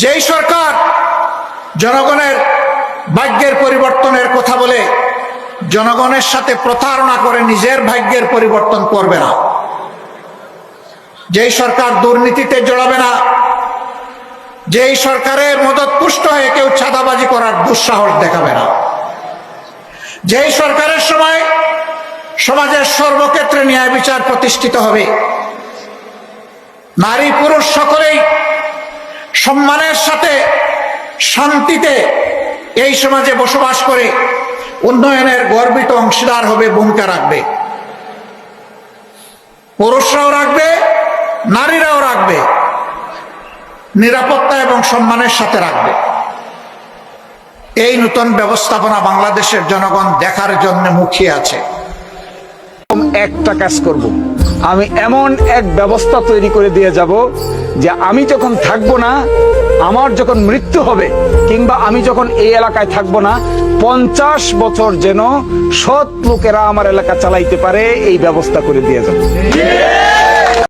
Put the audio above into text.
যেই সরকার জনগণের ভাগ্যের পরিবর্তনের কথা বলে জনগণের সাথে প্রতারণা করে নিজের ভাগ্যের পরিবর্তন করবে না। যেই সরকার দুর্নীতিতে জড়াবে না, যেই সরকারের মদত পুষ্ট হয়ে কেউ ছাদাবাজি করার দুঃসাহস দেখাবে না। যেই সরকারের সময় সমাজের সর্বক্ষেত্রে ন্যায় বিচার প্রতিষ্ঠিত হবে, নারী পুরুষ সকলেই সম্মানের সাথে শান্তিতে এই সমাজে বসবাস করে উন্নয়নের গর্বিত অংশীদার হবে, ভূমিকা রাখবে। পুরুষরাও রাখবে, নারীরাও রাখবে, নিরাপত্তা এবং সম্মানের সাথে রাখবে। এই নতুন ব্যবস্থাপনা বাংলাদেশের জনগণ দেখার জন্য মুখিয়ে আছে। একটা কাজ করব। আমি এমন এক ব্যবস্থা তৈরি করে দিয়ে যাব যে আমি যখন থাকব না, আমার যখন মৃত্যু হবে, কিংবা আমি যখন এই এলাকায় থাকব না, পঞ্চাশ বছর যেন সৎ লোকেরা আমার এলাকা চালাইতে পারে, এই ব্যবস্থা করে দিয়ে যাব।